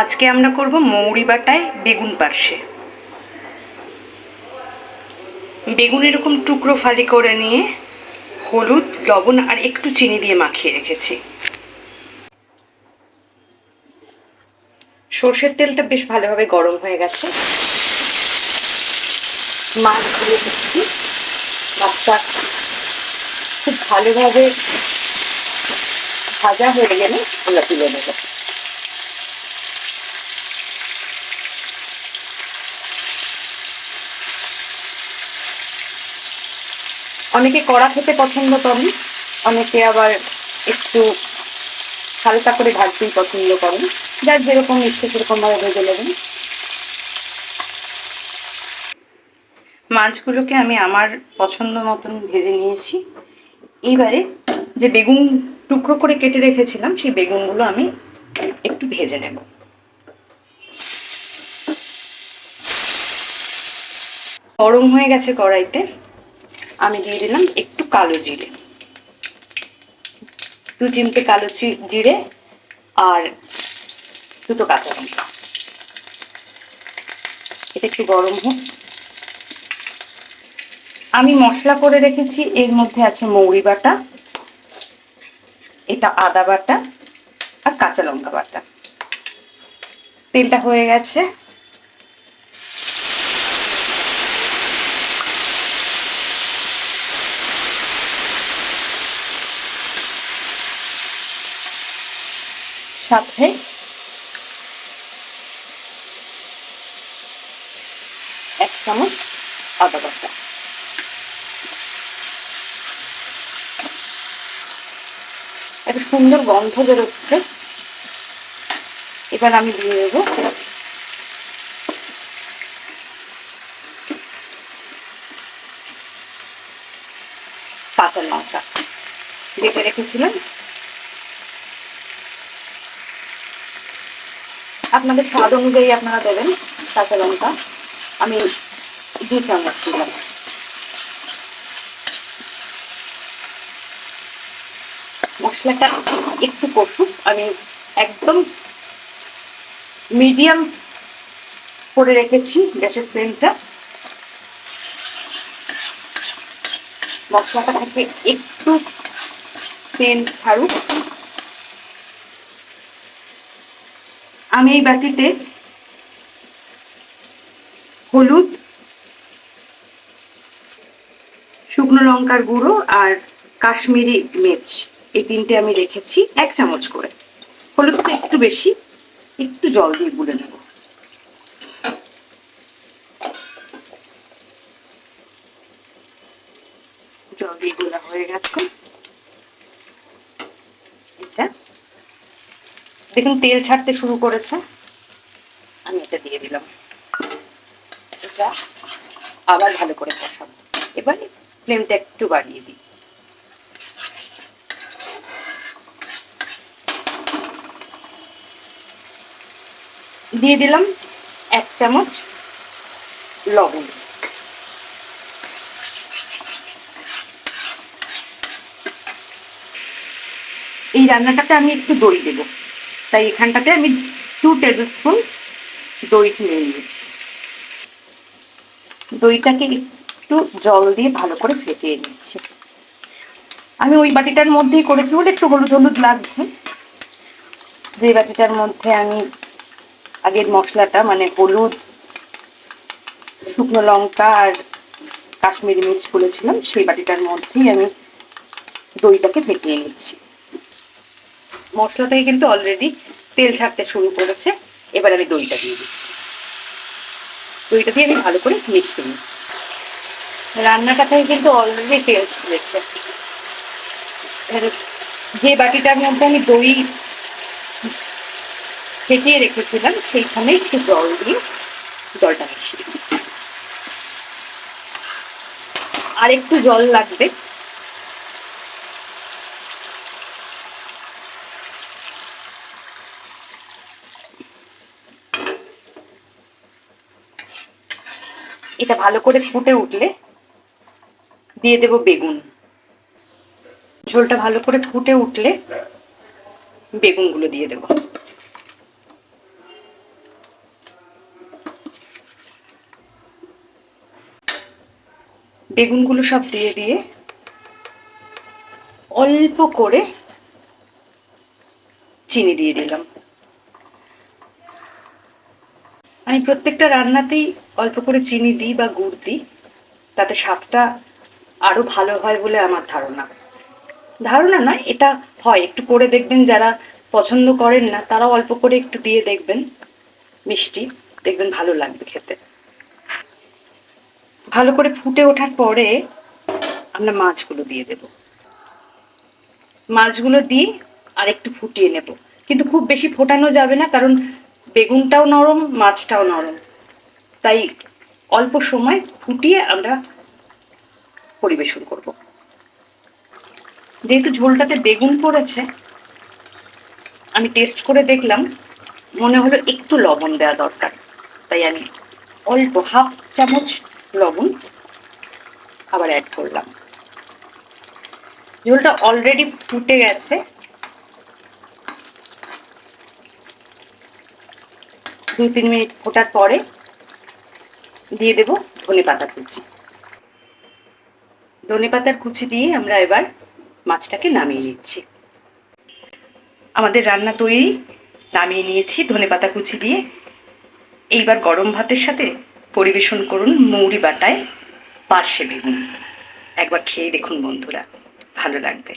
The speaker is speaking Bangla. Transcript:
আজকে আমরা করব মৌরি বাটায় বেগুন পার্শে বেগুন এরকম টুকরো ফালি করে নিয়ে হলুদ, লবণ আর একটু চিনি দিয়ে মাখিয়ে রেখেছি। সর্ষের তেলটা বেশ ভালোভাবে গরম হয়ে গেছে। মাছগুলো দিচ্ছি মাছটা খুব ভালোভাবে ভাজা হয়ে গেলে ওগুলো তুলে নেব। অনেকে কড়া খেতে পছন্দ করেন, অনেকে আবার একটু হালকা করে ভাজতেই পছন্দ করেন। যার যেরকম ইচ্ছে সেরকম ভাবে ভেজে নেবেন। মাছগুলোকে আমি আমার পছন্দ মতন ভেজে নিয়েছি। এইবারে যে বেগুন টুকরো করে কেটে রেখেছিলাম, সেই বেগুনগুলো আমি একটু ভেজে নেব। গরম হয়ে গেছে কড়াইতে। আমি দিয়ে দিলাম একটু কালো জিরে। দু চিমটে কালো জিরে আর দুটো কাঁচা লঙ্কা। এটা একটু গরম হোক। আমি মশলা করে রেখেছি, এর মধ্যে আছে মৌরি বাটা, এটা আদা বাটা আর কাঁচা লঙ্কা বাটা। তেলটা হয়ে গেছে। সাথে এক চামচ আদা বাটা। একটা সুন্দর গন্ধ বেরোচ্ছে। এবার আমি দিয়ে দেবো কাঁচা লঙ্কা। বেটে রেখেছিলাম। আপনাদের স্বাদ অনুযায়ী আপনারা দেবেন কাঁচা লঙ্কা। আমি দু চামচ দিলাম। মশলাটা একটু কষুক। আমি একদম মিডিয়াম করে রেখেছি গ্যাসের ফ্লেমটা। মশলাটা থেকে একটু তেল ছাড়ুক। আমি এই বাটিতে হলুদ, শুকনো লঙ্কার গুঁড়ো আর কাশ্মীরি মির্চ এই তিনটে আমি রেখেছি এক চামচ করে। হলুদটা একটু বেশি, একটু জল দিয়ে গুলে নেব। জল দিয়ে গুলা হয়ে গেছে এটা দেখুন, তেল ছাড়তে শুরু করেছে। আমি এটা দিয়ে দিলাম। এটা আবার ভালো করে কষাবো। এবার ফ্লেমটা একটু বাড়িয়ে দিই। দিয়ে দিলাম এক চামচ লবণ। এই রান্নাটাতে আমি একটু দই দেবো। তাই এখানটাতে আমি টু টেবিল স্পুন দই নিয়ে নিয়েছি। দইটাকে একটু জল দিয়ে ভালো করে ফেটিয়ে নিচ্ছি। আমি ওই বাটিটার মধ্যেই করেছি বলে একটু হলুদ হলুদ লাগছে। যে বাটিটার মধ্যে আমি আগের মশলাটা মানে হলুদ, শুকনো লঙ্কা আর কাশ্মীরি মির্চ করেছিলাম, সেই বাটিটার মধ্যেই আমি দইটাকে ফেটিয়ে নিচ্ছি। মশলা থেকে কিন্তু অলরেডি তেল ছাড়তে শুরু করেছে। এবার আমি দইটা দিয়ে দিই দইটা দিয়ে আমি ভালো করে মিশিয়ে নিচ্ছি। রান্নাটা থেকে কিন্তু অলরেডি তেল এবার যে বাটিটার মধ্যে আমি দই ফেটিয়ে রেখেছিলাম, সেইখানে একটু জল দিয়ে জলটা মিশিয়ে দিচ্ছি। আর একটু জল লাগবে এটা ভালো করে ফুটে উঠলে দিয়ে দেব বেগুন। ঝোলটা ভালো করে ফুটে উঠলে বেগুনগুলো দিয়ে দেব। বেগুনগুলো সব দিয়ে দিয়ে অল্প করে চিনি দিয়ে দিলাম। আমি প্রত্যেকটা রান্নাতেই অল্প করে চিনি দিই বা গুড় দিই। তাতে স্বাদটা আরও ভালো হয় বলে আমার ধারণা। ধারণা নয়, এটা হয়। একটু করে দেখবেন যারা পছন্দ করেন না তারা অল্প করে একটু দিয়ে দেখবেন। মিষ্টি, দেখবেন ভালো লাগবে খেতে। ভালো করে ফুটে ওঠার পরে আমরা মাছগুলো দিয়ে দেব। মাছগুলো দিয়ে আর একটু ফুটিয়ে নেব। কিন্তু খুব বেশি ফোটানো যাবে না, কারণ বেগুনটাও নরম, মাছটাও নরম। তাই অল্প সময় ফুটিয়ে আমরা পরিবেশন করব। যেহেতু ঝোলটাতে বেগুন পড়েছে, আমি টেস্ট করে দেখলাম, মনে হলো একটু লবণ দেওয়া দরকার। তাই আমি অল্প হাফ চামচ লবণ আবার অ্যাড করলাম। ঝোলটা অলরেডি ফুটে গেছে। দুই তিন মিনিট ফোটার পরে দিয়ে দেব ধনে পাতা কুচি। ধনে পাতার কুচি দিয়ে আমরা এবার মাছটাকে নামিয়ে নিচ্ছি। আমাদের রান্না তৈরি, নামিয়ে নিয়েছি ধনে পাতা কুচি দিয়ে। এইবার গরম ভাতের সাথে পরিবেশন করুন মৌরি বাটায় পার্শে বেগুন। একবার খেয়ে দেখুন বন্ধুরা, ভালো লাগবে।